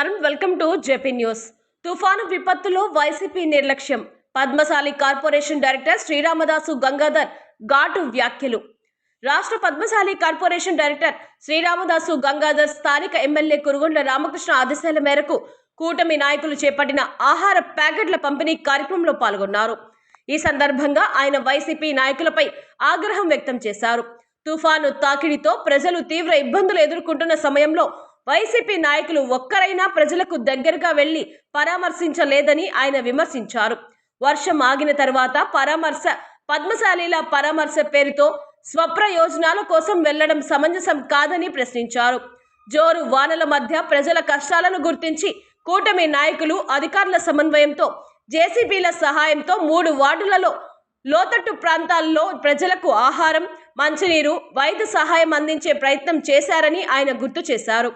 నమస్కారం. Welcome to JP news. తుఫాను విపత్తులో వైసీపీ నిర్లక్ష్యం. పద్మశాలి కార్పొరేషన్ డైరెక్టర్ శ్రీరామదాసు గంగాధర్ ఘాటు వ్యాఖ్యలు. రాష్ట్ర పద్మశాలి కార్పొరేషన్ డైరెక్టర్ శ్రీరామదాసు గంగాధర్ స్థానిక ఎమ్మెల్యే కురుగొండ రామకృష్ణ ఆదేశాల మేరకు కూటమి నాయకులు చేపట్టిన ఆహార ప్యాకెట్ల పంపిణీ కార్యక్రమంలో పాల్గొన్నారు. ఈ సందర్భంగా ఆయన వైసీపీ నాయకులపై ఆగ్రహం వ్యక్తం చేశారు. తుఫాను తాకిడితో ప్రజలు తీవ్ర ఇబ్బందులు ఎదుర్కొంటున్న సమయంలో వైసీపీ నాయకులు ఒక్కరైనా ప్రజలకు దగ్గరగా వెళ్ళి పరామర్శించలేదని ఆయన విమర్శించారు. వర్షం ఆగిన తర్వాత పరామర్శ పద్మశాలీల పరామర్శ పేరుతో స్వప్రయోజనాల కోసం వెళ్ళడం సమంజసం కాదని ప్రశ్నించారు. జోరు వానల మధ్య ప్రజల కష్టాలను గుర్తించి కూటమి నాయకులు అధికారుల సమన్వయంతో జేసీబీల సహాయంతో మూడు వార్డులలో లోతట్టు ప్రాంతాల్లో ప్రజలకు ఆహారం మంచినీరు వైద్య సహాయం అందించే ప్రయత్నం చేశారని ఆయన గుర్తు చేశారు.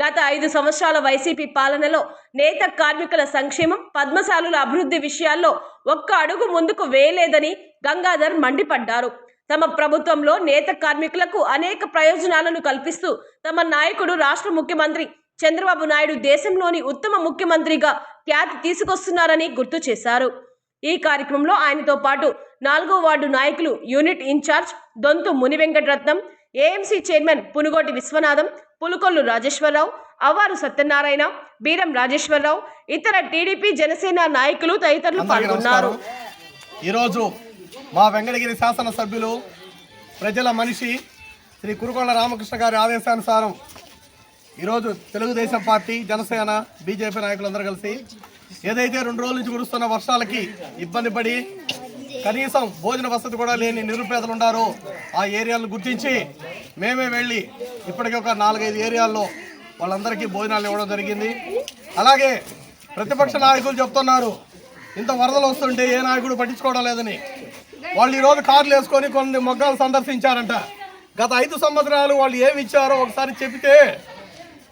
గత ఐదు సంవత్సరాల వైసీపీ పాలనలో నేత కార్మికుల సంక్షేమం పద్మశాలుల అభివృద్ధి విషయాల్లో ఒక్క అడుగు ముందుకు వేయలేదని గంగాధర్ మండిపడ్డారు. తమ ప్రభుత్వంలో నేత కార్మికులకు అనేక ప్రయోజనాలను కల్పిస్తూ తమ నాయకుడు రాష్ట్ర ముఖ్యమంత్రి చంద్రబాబు నాయుడు దేశంలోని ఉత్తమ ముఖ్యమంత్రిగా ఖ్యాతి తీసుకొస్తున్నారని గుర్తు చేశారు. ఈ కార్యక్రమంలో ఆయనతో పాటు నాలుగో వార్డు నాయకులు unit in-charge Donthu Munivenkataratnam AMC chairman Punugoti Vishwanatham Pulukollu Rajeswararao Avvaru Satyanarayana Beeram Rajeswararao ఇతర టీడీపీ జనసేన నాయకులు తదితరులు పాల్గొన్నారు. ఈరోజు మా వెంకటగిరి శాసనసభ్యులు ప్రజల మనిషి శ్రీ కురుకొండ రామకృష్ణ గారి ఆదేశానుసారం ఈరోజు తెలుగుదేశం పార్టీ జనసేన బీజేపీ నాయకులందరూ కలిసి ఏదైతే రెండు రోజుల నుంచి కురుస్తున్న వర్షాలకి ఇబ్బంది పడి కనీసం భోజన వసతి కూడా లేని నిరుపేదలు ఉన్నారు ఆ ఏరియాలను గుర్తించి మేమే వెళ్ళి ఇప్పటికీ ఒక నాలుగైదు ఏరియాల్లో వాళ్ళందరికీ భోజనాలు ఇవ్వడం జరిగింది. అలాగే ప్రతిపక్ష నాయకులు చెప్తున్నారు ఇంత వరదలు వస్తుంటే ఏ నాయకుడు పట్టించుకోవడం లేదని. వాళ్ళు ఈరోజు కార్లు వేసుకొని కొన్ని మొగ్గాలు సందర్శించారంట. గత ఐదు సంవత్సరాలు వాళ్ళు ఏమి ఇచ్చారో ఒకసారి చెబితే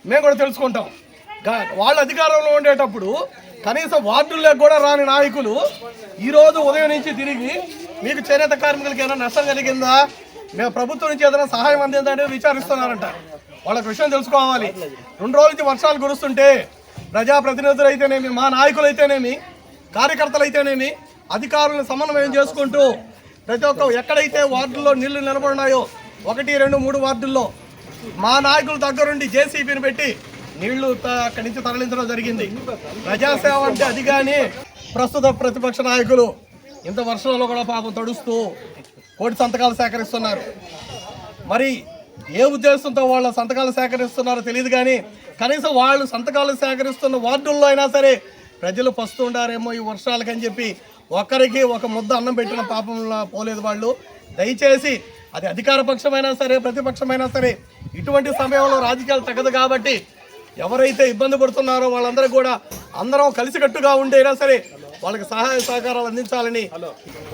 మేము కూడా తెలుసుకుంటాం. వాళ్ళు వాళ్ళ అధికారంలో ఉండేటప్పుడు కనీసం వార్డుల్లో కూడా రాని నాయకులు ఈరోజు ఉదయం నుంచి తిరిగి మీకు చేనేత కార్మికులకి ఏదైనా నష్టం కలిగిందా మేము ప్రభుత్వం నుంచి ఏదైనా సహాయం అందిందా అనేది విచారిస్తున్నారంట. వాళ్ళకి విషయం తెలుసుకోవాలి. రెండు రోజుల నుంచి వర్షాలు కురుస్తుంటే ప్రజాప్రతినిధులు అయితేనేమి మా నాయకులు అయితేనేమి కార్యకర్తలు అయితేనేమి అధికారులను సమన్వయం చేసుకుంటూ ప్రతి ఒక్క ఎక్కడైతే వార్డుల్లో నీళ్ళు నిలబడినాయో ఒకటి రెండు మూడు వార్డుల్లో మా నాయకుల దగ్గరుండి జేసీబీని పెట్టి నీళ్ళు త- అక్కడి నుంచి తరలించడం జరిగింది. ప్రజాసేవ అంటే అది కానీ ప్రస్తుత ప్రతిపక్ష నాయకులు ఇంత వర్షంలో కూడా పాపం తడుస్తూ కోటి సంతకాలు సేకరిస్తున్నారు. మరి ఏ ఉద్దేశంతో వాళ్ళ సంతకాలు సేకరిస్తున్నారో తెలియదు కానీ కనీసం వాళ్ళు సంతకాలు సేకరిస్తున్న వార్డుల్లో అయినా సరే ప్రజలు పస్తుండారేమో ఈ వర్షాలకని చెప్పి ఒక్కరికి ఒక ముద్ద అన్నం పెట్టిన పాపంలో పోలేదు వాళ్ళు. దయచేసి అది అధికార పక్షమైనా సరే ప్రతిపక్షమైనా సరే ఇటువంటి సమయంలో రాజకీయాలు తగ్గదు కాబట్టి ఎవరైతే ఇబ్బంది పడుతున్నారో వాళ్ళందరూ కూడా అందరం కలిసికట్టుగా ఉండైనా సరే వాళ్ళకి సహాయ సహకారాలు అందించాలని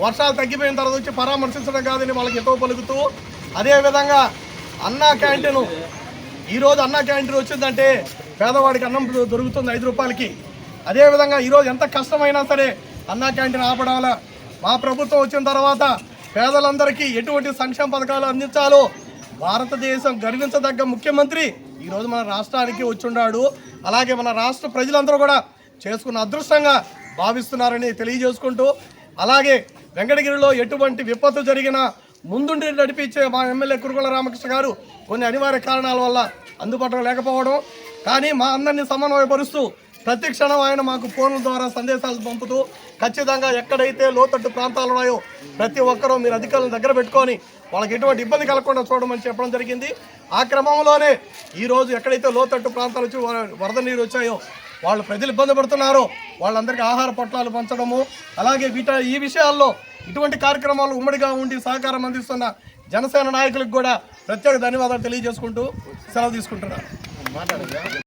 వర్షాలు తగ్గిపోయిన తర్వాత వచ్చి పరామర్శించడం కాదని వాళ్ళకి ఎంతో పలుకుతూ అదేవిధంగా అన్నా క్యాంటీన్ ఈరోజు అన్నా క్యాంటీన్ వచ్చిందంటే పేదవాడికి అన్నం దొరుకుతుంది ఐదు రూపాయలకి. అదేవిధంగా ఈరోజు ఎంత కష్టమైనా సరే అన్నా క్యాంటీన్ ఆపడాల. మా ప్రభుత్వం వచ్చిన తర్వాత పేదలందరికీ ఎటువంటి సంక్షేమ పథకాలు అందించాలో భారతదేశం గర్వించదగ్గ ముఖ్యమంత్రి ఈరోజు మన రాష్ట్రానికి వచ్చున్నాడు అలాగే మన రాష్ట్ర ప్రజలందరూ కూడా చేసుకున్న అదృష్టంగా భావిస్తున్నారని తెలియజేసుకుంటూ అలాగే వెంకటగిరిలో ఎటువంటి విపత్తు జరిగినా ముందుండి నడిపించే మా ఎమ్మెల్యే కురుకుల రామకృష్ణ గారు కొన్ని అనివార్య కారణాల వల్ల అందుబాటులో లేకపోవడం కానీ మా అందరినీ సమన్వయపరుస్తూ ప్రతి క్షణం ఆయన మాకు ఫోన్ల ద్వారా సందేశాలు పంపుతూ ఖచ్చితంగా ఎక్కడైతే లోతట్టు ప్రాంతాలు ఉన్నాయో ప్రతి ఒక్కరూ మీరు అధికారులను దగ్గర పెట్టుకొని వాళ్ళకి ఎటువంటి ఇబ్బంది కలగకుండా చూడమని చెప్పడం జరిగింది. ఆ క్రమంలోనే ఈరోజు ఎక్కడైతే లోతట్టు ప్రాంతాలు వచ్చి వరద నీరు వచ్చాయో వాళ్ళు ప్రజలు ఇబ్బంది పడుతున్నారో. వాళ్ళందరికీ ఆహార పొట్లాలు పంచడము అలాగే వీట ఈ విషయాల్లో ఇటువంటి కార్యక్రమాలు ఉమ్మడిగా ఉండి సహకారం అందిస్తున్న జనసేన నాయకులకు కూడా ప్రత్యేక ధన్యవాదాలు తెలియజేసుకుంటూ సెలవు తీసుకుంటున్నాను.